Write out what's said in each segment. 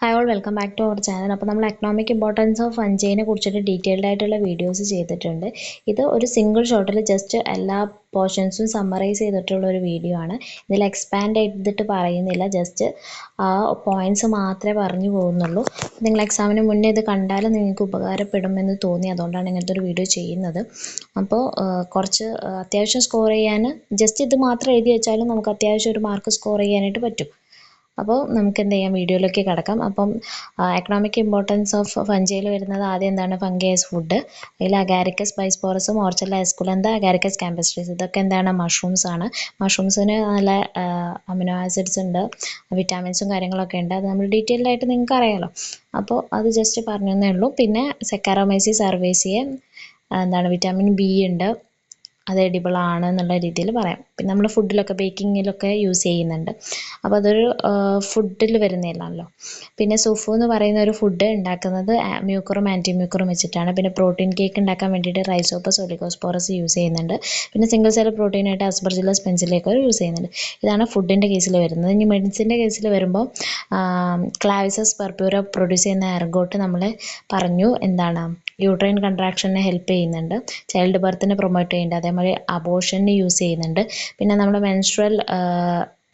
Hi all welcome back to our channel അപ്പോൾ നമ്മൾ economic importance of അഞ്ചേനെ കുറിച്ചിട്ട് detailed ആയിട്ടുള്ള വീഡിയോസ് ചെയ്തിട്ടുണ്ട്. ഇത് ഒരു സിംഗിൾ ഷോട്ടിൽ ജസ്റ്റ് എല്ലാ പോർഷൻസും സമ്മറൈസ് ചെയ്തിട്ടുള്ള ഒരു വീഡിയോ ആണ്. ഇതിൽ എക്സ്പാൻഡ് ചെയ്തിട്ട് പറയുന്നില്ല ജസ്റ്റ് ആ പോയിന്റ്സ് മാത്രമേ പറഞ്ഞു പോകുന്നുള്ളൂ. നിങ്ങൾ എക്സാമിന് മുന്നേ ഇത് കണ്ടാലും നിങ്ങൾക്ക് ഉപകാരപ്പെടുമെന്ന് തോന്നി അതുകൊണ്ടാണ് ഇങ്ങനത്തെ ഒരു വീഡിയോ ചെയ്യുന്നത്. അപ്പോൾ കുറച്ച് അത്യാവശ്യം സ്കോർ ചെയ്യാൻ ജസ്റ്റ് ഇത് മാത്രം എഴുതി വെച്ചാലും നമുക്ക് അത്യാവശ്യം ഒരു മാർക്ക് സ്കോർ ചെയ്യാനായിട്ട് പറ്റും. അപ്പോൾ നമുക്ക് എന്ത് ചെയ്യാം? വീഡിയോയിലേക്ക് കിടക്കാം. അപ്പം എക്കണോമിക് ഇമ്പോർട്ടൻസ് ഓഫ് ഫഞ്ചയിൽ വരുന്നത് ആദ്യം എന്താണ്? ഫംഗേസ് ഫുഡ് അതിൽ അഗാരിക്കസ് ബൈസ്പോറസും ഓർച്ചല്ല എസ്കുലന്ത അഗാരിക്കസ് ക്യാമ്പസ്ട്രീസ് ഇതൊക്കെ എന്താണ്? മഷ്റൂംസ് ആണ്. മഷ്റൂംസിന് നല്ല അമിനോ ആസിഡ്സ് ഉണ്ട്. വിറ്റാമിൻസും കാര്യങ്ങളൊക്കെ ഉണ്ട്. അത് നമ്മൾ ഡീറ്റെയിൽഡ് ആയിട്ട് നിങ്ങൾക്ക് അറിയാമല്ലോ അപ്പോൾ അത് ജസ്റ്റ് പറഞ്ഞതേ ഉള്ളൂ. പിന്നെ സെക്കാറോമൈസി സർവേസിയെ എന്താണ്? വിറ്റാമിൻ ബി ഉണ്ട്. അത് എഡിബിൾ ആണ് എന്നുള്ള രീതിയിൽ പറയാം. പിന്നെ നമ്മൾ ഫുഡിലൊക്കെ ബേക്കിങ്ങിലൊക്കെ യൂസ് ചെയ്യുന്നുണ്ട്. അപ്പോൾ അതൊരു ഫുഡിൽ വരുന്നതല്ലാണല്ലോ പിന്നെ സുഫു എന്ന് പറയുന്ന ഒരു ഫുഡ് ഉണ്ടാക്കുന്നത് മ്യൂക്കറും ആന്റി മ്യൂക്കറും വെച്ചിട്ടാണ്. പിന്നെ പ്രോട്ടീൻ കേക്ക് ഉണ്ടാക്കാൻ വേണ്ടിയിട്ട് റൈസോപ്പസ് ഒലിഗോസ്പോറസ് യൂസ് ചെയ്യുന്നുണ്ട്. പിന്നെ സിംഗിൾ സെൽ പ്രോട്ടീനായിട്ട് അസ്പർജിലസ് സ്പെൻസിലേക്ക് യൂസ് ചെയ്യുന്നുണ്ട്. ഇതാണ് ഫുഡിന്റെ കേസിൽ വരുന്നത്. ഇനി മെഡിസിന്റെ കേസിൽ വരുമ്പോൾ ക്ലാവിസസ് പെർപ്യൂര പ്രൊഡ്യൂസ് ചെയ്യുന്ന എർഗോട്ട് നമ്മൾ പറഞ്ഞു എന്താണ്? യൂട്രൈൻ കൺട്രാക്ഷനെ ഹെൽപ്പ് ചെയ്യുന്നുണ്ട്. ചൈൽഡ് ബർത്തിനെ പ്രൊമോട്ട് ചെയ്യുന്നുണ്ട്. അതേമാതിരി അബോഷന് യൂസ് ചെയ്യുന്നുണ്ട്. പിന്നെ നമ്മുടെ മെൻസ്ട്രൽ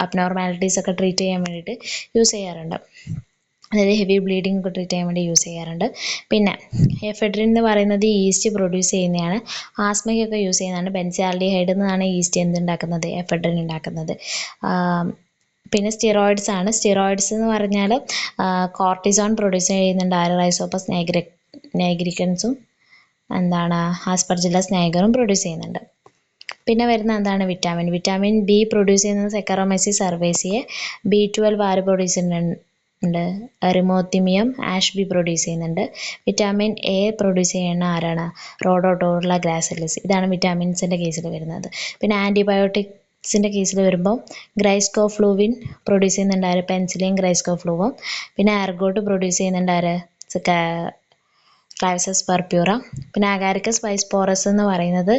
അബ്നോർമാലിറ്റീസ് ഒക്കെ ട്രീറ്റ് ചെയ്യാൻ വേണ്ടിയിട്ട് യൂസ് ചെയ്യാറുണ്ട്. അതായത് ഹെവി ബ്ലീഡിംഗ് ഒക്കെ ട്രീറ്റ് ചെയ്യാൻ വേണ്ടി യൂസ് ചെയ്യാറുണ്ട്. പിന്നെ എഫെഡ്രിൻ എന്ന് പറയുന്നത് ഈസ്റ്റ് പ്രൊഡ്യൂസ് ചെയ്യുന്നതാണ്. ആസ്മയ്ക്കൊക്കെ യൂസ് ചെയ്യുന്നതാണ്. ബെൻസാൽഡിഹൈഡ് എന്നാണ് ഈസ്റ്റ് എന്തുണ്ടാക്കുന്നത്? എഫെഡ്രിൻ ഉണ്ടാക്കുന്നത്. പിന്നെ സ്റ്റിറോയിഡ്സ് ആണ്. സ്റ്റിറോയിഡ്സ് എന്ന് പറഞ്ഞാൽ കോർട്ടിസോൺ പ്രൊഡ്യൂസ് ചെയ്യുന്നുണ്ട്. ആരറൈസോപ്പസ് നൈഗ്രി നൈഗ്രിക്കൻസും എന്താണ് ആസ്പർജില്ലസ് നൈഗറും പ്രൊഡ്യൂസ് ചെയ്യുന്നുണ്ട്. പിന്നെ വരുന്ന എന്താണ് വിറ്റാമിൻ വിറ്റാമിൻ ബി പ്രൊഡ്യൂസ് ചെയ്യുന്നത് സെക്കറോമൈസി സർവേസിയെ ബി ട്വൽവ് ആര് പ്രൊഡ്യൂസ് ചെയ്യുന്നുണ്ട്. റിമോത്തിമിയം ആഷ് ബി പ്രൊഡ്യൂസ് ചെയ്യുന്നുണ്ട്. വിറ്റാമിൻ എ പ്രൊഡ്യൂസ് ചെയ്യുന്ന ആരാണ്? റോഡോട്ടോറുള്ള ഗ്രാസലിസ് ഇതാണ് വിറ്റാമിൻസിന്റെ കേസിൽ വരുന്നത്. പിന്നെ ആന്റിബയോട്ടിക്സിന്റെ കേസിൽ വരുമ്പോൾ ഗ്രൈസ്കോ ഫ്ലൂവിൻ പ്രൊഡ്യൂസ് ചെയ്യുന്നുണ്ട് ആര്? പെൻസിലിൻ ഗ്രൈസ്കോഫ്ലൂവും പിന്നെ ആർഗോട്ട് പ്രൊഡ്യൂസ് ചെയ്യുന്നുണ്ട് ക്ലൈസസ് പെർപ്യൂറ പിന്നെ അഗാരിക്കസ് വൈസ്പോറസ് എന്ന് പറയുന്നത്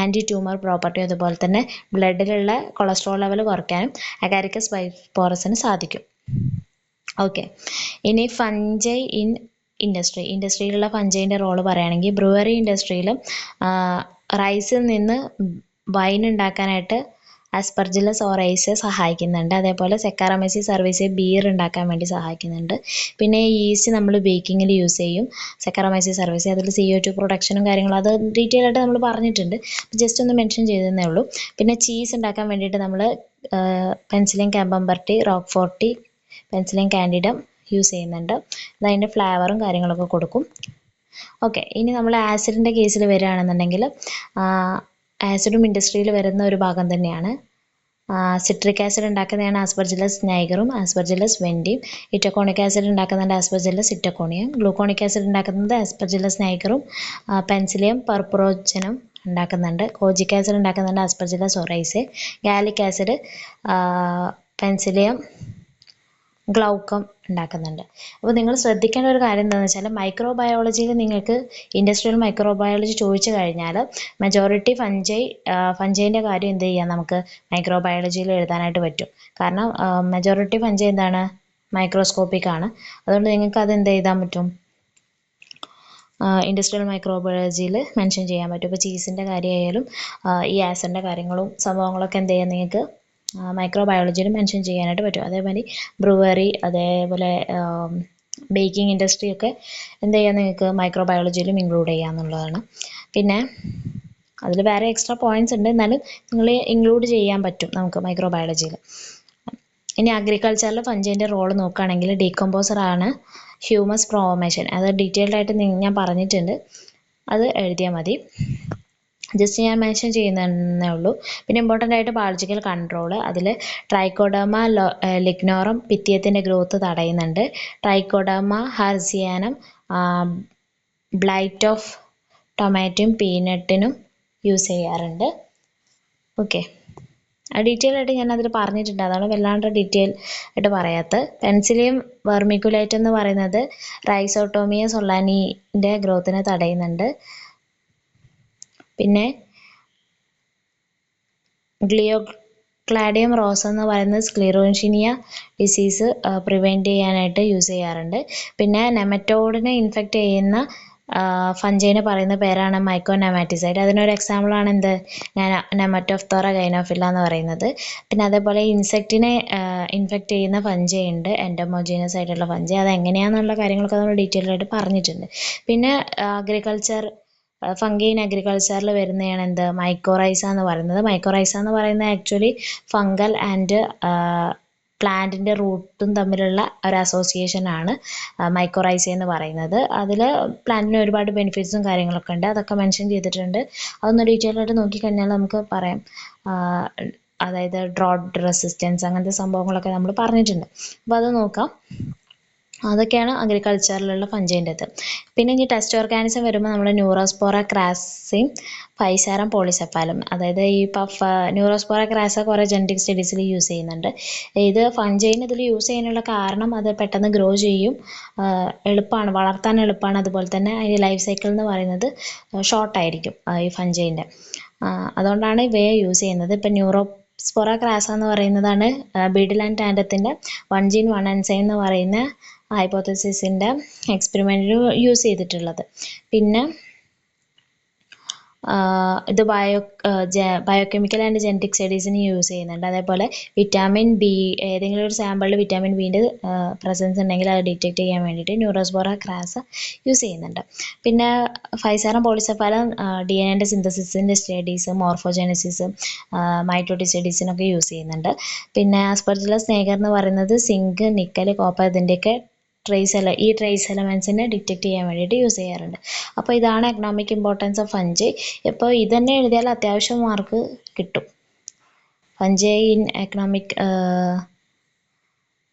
ആന്റി ട്യൂമർ പ്രോപ്പർട്ടി അതുപോലെ തന്നെ ബ്ലഡിലുള്ള കൊളസ്ട്രോൾ ലെവൽ കുറയ്ക്കാനും അഗാരിക്കസ് വൈസ്പോറസിന് സാധിക്കും. ഓക്കെ ഇനി ഫഞ്ചൈ ഇൻ ഇൻഡസ്ട്രി ഇൻഡസ്ട്രിയിലുള്ള ഫഞ്ചൈന്റെ റോൾ പറയുകയാണെങ്കിൽ ബ്രൂവറി ഇൻഡസ്ട്രിയിലും റൈസിൽ നിന്ന് വൈൻ ഉണ്ടാക്കാനായിട്ട് ആസ്പർജിലസ് ഓറൈസ് സഹായിക്കുന്നുണ്ട്. അതേപോലെ സെക്കാറമൈസി സർവീസ് ബിയർ ഉണ്ടാക്കാൻ വേണ്ടി സഹായിക്കുന്നുണ്ട്. പിന്നെ ഈസ്റ്റ് നമ്മൾ ബേക്കിങ്ങിൽ യൂസ് ചെയ്യും. സെക്കാറമൈസി സർവീസ് അതിൽ സി ഒ ടു പ്രൊഡക്ഷനും കാര്യങ്ങളും അത് ഡീറ്റെയിൽ ആയിട്ട് നമ്മൾ പറഞ്ഞിട്ടുണ്ട്. ജസ്റ്റ് ഒന്ന് മെൻഷൻ ചെയ്തതേ ഉള്ളൂ. പിന്നെ ചീസ് ഉണ്ടാക്കാൻ വേണ്ടിയിട്ട് നമ്മൾ penicillin camemberti roqueforti penicillin candidum use ചെയ്യുന്നുണ്ട്. അതതിന്റെ ഫ്ലേവറും കാര്യങ്ങളൊക്കെ കൊടുക്കും. ഓക്കെ ഇനി നമ്മൾ ആസിഡിന്റെ കേസിൽ വരികയാണെന്നുണ്ടെങ്കിൽ ആസിഡും ഇൻഡസ്ട്രിയിൽ വരുന്ന ഒരു ഭാഗം തന്നെയാണ്. സിട്രിക് ആസിഡ് ഉണ്ടാക്കുന്നതാണ് ആസ്പർജിലസ് നൈഗറും ആസ്പർജിലസ് വെൻഡിയും ഇറ്റക്കോണിക് ആസിഡ് ഉണ്ടാക്കുന്നുണ്ട് ആസ്പർജിലസ് ഇറ്റക്കോണിയും ഗ്ലൂക്കോണിക് ആസിഡ് ഉണ്ടാക്കുന്നത് ആസ്പർജിലസ് നൈഗറും പെൻസിലിയം പർപ്രോജനും ഉണ്ടാക്കുന്നുണ്ട്. കോജിക് ആസിഡ് ഉണ്ടാക്കുന്നുണ്ട് Aspergillus oryzae. Gallic acid Penicillium glaucum ഉണ്ടാക്കുന്നുണ്ട്. അപ്പോൾ നിങ്ങൾ ശ്രദ്ധിക്കേണ്ട ഒരു കാര്യം എന്താണെന്ന് വെച്ചാൽ മൈക്രോബയോളജിയിൽ നിങ്ങൾക്ക് ഇൻഡസ്ട്രിയൽ മൈക്രോബയോളജി ചോദിച്ചു കഴിഞ്ഞാൽ മെജോറിറ്റി ഫഞ്ചൈ ഫഞ്ചൈന്റെ കാര്യം എന്ത് ചെയ്യാം നമുക്ക് മൈക്രോബയോളജിയിൽ എഴുതാനായിട്ട് പറ്റും. കാരണം മെജോറിറ്റി ഫഞ്ചൈ എന്താണ്? മൈക്രോസ്കോപ്പിക് ആണ്. അതുകൊണ്ട് നിങ്ങൾക്ക് അത് എന്ത് എഴുതാൻ പറ്റും? ഇൻഡസ്ട്രിയൽ മൈക്രോബയോളജിയിൽ മെൻഷൻ ചെയ്യാൻ പറ്റും. ഇപ്പോൾ ചീസിന്റെ കാര്യമായാലും ഈ ആസിഡിന്റെ കാര്യങ്ങളും സംഭവങ്ങളൊക്കെ എന്ത് ചെയ്യാം നിങ്ങൾക്ക് മൈക്രോബയോളജിയിൽ മെൻഷൻ ചെയ്യാനായിട്ട് പറ്റും. അതേമാതിരി ബ്രൂവറി അതേപോലെ ബേക്കിംഗ് ഇൻഡസ്ട്രി ഒക്കെ എന്ത് ചെയ്യാം നിങ്ങൾക്ക് മൈക്രോബയോളജിയിലും ഇൻക്ലൂഡ് ചെയ്യാമെന്നുള്ളതാണ് പിന്നെ അതിൽ വേറെ എക്സ്ട്രാ പോയിന്റ്സ് ഉണ്ട്. എന്നാലും നിങ്ങൾ ഇൻക്ലൂഡ് ചെയ്യാൻ പറ്റും നമുക്ക് മൈക്രോ ബയോളജിയിൽ ഇനി അഗ്രികൾച്ചറിൽ ഫഞ്ചിന്റെ റോൾ നോക്കുകയാണെങ്കിൽ ഡീകമ്പോസർ ആണ് ഹ്യൂമസ് പ്രോമേഷൻ അത് ഡീറ്റെയിൽഡ് ആയിട്ട് ഞാൻ പറഞ്ഞിട്ടുണ്ട്. അത് എഴുതിയാൽ മതി. ജസ്റ്റ് ഞാൻ മെൻഷൻ ചെയ്യുന്നതന്നെ ഉള്ളൂ. പിന്നെ ഇമ്പോർട്ടന്റ് ആയിട്ട് ബയോളജിക്കൽ കൺട്രോൾ അതിൽ ട്രൈക്കോഡമ ലിഗ്നോറം പിത്തിയത്തിന്റെ ഗ്രോത്ത് തടയുന്നുണ്ട്. ട്രൈക്കോഡമ ഹർസിയാനം ബ്ലൈറ്റ് ഓഫ് ടൊമാറ്റോയും പീനട്ടിനും യൂസ് ചെയ്യാറുണ്ട്. ഓക്കെ ഡീറ്റെയിൽ ആയിട്ട് ഞാൻ അതിൽ പറഞ്ഞിട്ടുണ്ട്. അതാണ് വല്ലാണ്ട് ഡീറ്റെയിൽ ആയിട്ട് പറയാത്തത്. പെൻസിലിയും വെർമിക്കുലൈറ്റ് എന്ന് പറയുന്നത് റൈസോട്ടോമിയ സൊള്ളാനിന്റെ ഗ്രോത്തിനെ തടയുന്നുണ്ട്. പിന്നെ ഗ്ലിയോ ക്ലാഡിയം റോസ് എന്ന് പറയുന്നത് സ്ക്ലിറോൻഷിനിയ ഡിസീസ് പ്രിവെന്റ് ചെയ്യാനായിട്ട് യൂസ് ചെയ്യാറുണ്ട്. പിന്നെ നെമറ്റോഡിനെ ഇൻഫെക്റ്റ് ചെയ്യുന്ന ഫഞ്ചൈന് പറയുന്ന പേരാണ് മൈക്കോ നെമാറ്റിസൈഡ് അതിനൊരു എക്സാമ്പിളാണ് എന്ത്? നെമറ്റോഫ്തോറ ഗൈനോഫില്ല എന്ന് പറയുന്നത്. പിന്നെ അതേപോലെ ഇൻസെക്റ്റിനെ ഇൻഫെക്റ്റ് ചെയ്യുന്ന ഫഞ്ചൈ ഉണ്ട് എൻഡോമോജീനസ് ആയിട്ടുള്ള ഫഞ്ചൈ. അത് എങ്ങനെയാണെന്നുള്ള കാര്യങ്ങളൊക്കെ നമ്മൾ ഡീറ്റെയിൽ ആയിട്ട് പറഞ്ഞിട്ടുണ്ട്. പിന്നെ അഗ്രികൾച്ചർ ഫംഗി ഇൻ അഗ്രികൾച്ചറിൽ വരുന്നതാണ് എന്ത്? മൈക്കോറൈസ എന്ന് പറയുന്നത്. മൈക്കോറൈസ എന്ന് പറയുന്നത് ആക്ച്വലി ഫംഗൽ ആൻഡ് പ്ലാന്റിന്റെ റൂട്ടും തമ്മിലുള്ള ഒരു അസോസിയേഷൻ ആണ് മൈക്കോറൈസ എന്ന് പറയുന്നത്. അതിൽ പ്ലാന്റിന് ഒരുപാട് ബെനിഫിറ്റ്സും കാര്യങ്ങളൊക്കെ ഉണ്ട്. അതൊക്കെ മെൻഷൻ ചെയ്തിട്ടുണ്ട്. അതൊന്ന് ഡീറ്റെയിൽ ആയിട്ട് നോക്കിക്കഴിഞ്ഞാൽ നമുക്ക് പറയാം. അതായത് ഡ്രോട്ട് റെസിസ്റ്റൻസ് അങ്ങനത്തെ സംഭവങ്ങളൊക്കെ നമ്മൾ പറഞ്ഞിട്ടുണ്ട്. അപ്പോൾ അത് നോക്കാം. അതൊക്കെയാണ് അഗ്രികൾച്ചറിലുള്ള ഫഞ്ചൈന്റെത് പിന്നെ ഇനി ടെസ്റ്റ് ഓർഗാനിസം വരുമ്പോൾ നമ്മൾ ന്യൂറോസ്പോറ ക്രാസിം ഫൈസാരം പോളിസെപ്പാലും അതായത് ഈ പഫ് ന്യൂറോസ്പോറ ക്രാസ കുറേ ജനറ്റിക് സ്റ്റഡീസിൽ യൂസ് ചെയ്യുന്നുണ്ട്. ഇത് ഫഞ്ചൈൻ ഇതിൽ യൂസ് ചെയ്യാനുള്ള കാരണം അത് പെട്ടെന്ന് ഗ്രോ ചെയ്യും. എളുപ്പമാണ് വളർത്താൻ എളുപ്പമാണ് അതുപോലെ തന്നെ അതിന്റെ ലൈഫ് സൈക്കിൾ എന്ന് പറയുന്നത് ഷോർട്ടായിരിക്കും ഈ ഫഞ്ചൈന്റെ അതുകൊണ്ടാണ് ഇവയെ യൂസ് ചെയ്യുന്നത്. ഇപ്പം ന്യൂറോ സ്പൊറ ക്രാസ എന്ന് പറയുന്നതാണ് ബീഡിൽ ആൻഡ് ടാൻഡത്തിന്റെ വൺ ജീൻ വൺ എൻസൈം എന്ന് പറയുന്ന ഹൈപ്പോത്തസിസിന്റെ എക്സ്പെരിമെന്റിൽ യൂസ് ചെയ്തിട്ടുള്ളത്. പിന്നെ ഇത് ബയോ ബയോകെമിക്കൽ ആൻഡ് ജെനറ്റിക് സ്റ്റഡീസിന് യൂസ് ചെയ്യുന്നുണ്ട്. അതേപോലെ വിറ്റാമിൻ ബി ഏതെങ്കിലും ഒരു സാമ്പിളിൽ വിറ്റാമിൻ ബിന്റെ പ്രസൻസ് ഉണ്ടെങ്കിൽ അത് ഡിറ്റക്ട് ചെയ്യാൻ വേണ്ടിയിട്ട് ന്യൂറോസ്ബോറ ക്രാസ് യൂസ് ചെയ്യുന്നുണ്ട്. പിന്നെ ഫൈസാറം പോളിസെഫാലം ഡി എൻ എന്റെ സിന്തസിസിന്റെ സ്റ്റഡീസ് മോർഫോജെനസിസ് മൈറ്റോട്ടിക് സ്റ്റഡീസിനൊക്കെ യൂസ് ചെയ്യുന്നുണ്ട്. പിന്നെ ആസ്പെർജില സ്നേഹർ എന്ന് പറയുന്നത് സിങ്ക് നിക്കൽ കോപ്പർ ഇതിന്റെയൊക്കെ ട്രേസ് എല ഈ ട്രേസ് എലമെൻസിനെ ഡിറ്റക്ട് ചെയ്യാൻ വേണ്ടിയിട്ട് യൂസ് ചെയ്യാറുണ്ട്. അപ്പോൾ ഇതാണ് എക്കണോമിക് ഇമ്പോർട്ടൻസ് ഓഫ് ഫഞ്ച് ഇപ്പോൾ ഇതന്നെ എഴുതിയാൽ അത്യാവശ്യം മാർക്ക് കിട്ടും. Fungi in economic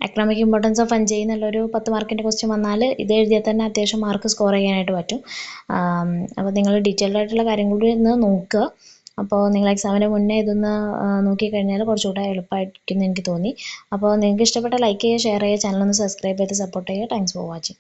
economic importance of fungi എന്നുള്ളൊരു പത്ത് മാർക്കിന്റെ ക്വസ്റ്റ്യൻ വന്നാൽ ഇത് എഴുതിയാൽ തന്നെ അത്യാവശ്യം മാർക്ക് സ്കോർ ചെയ്യാനായിട്ട് പറ്റും. അപ്പോൾ നിങ്ങൾ ഡീറ്റെയിൽഡ് ആയിട്ടുള്ള കാര്യം കൂടി ഒന്ന് നോക്കുക. അപ്പോൾ നിങ്ങൾ എക്സാമിന് മുന്നേ ഇതൊന്ന് നോക്കിക്കഴിഞ്ഞാൽ കുറച്ചുകൂടെ എളുപ്പമായിരിക്കും എന്ന് എനിക്ക് തോന്നി. അപ്പോൾ നിങ്ങൾക്ക് ഇഷ്ടപ്പെട്ട ലൈക്ക് ചെയ്യുക ഷെയർ ചെയ്യുക ചാനൽ ഒന്ന് സബ്സ്ക്രൈബ് ചെയ്ത് സപ്പോർട്ട് ചെയ്യുക. Thanks for watching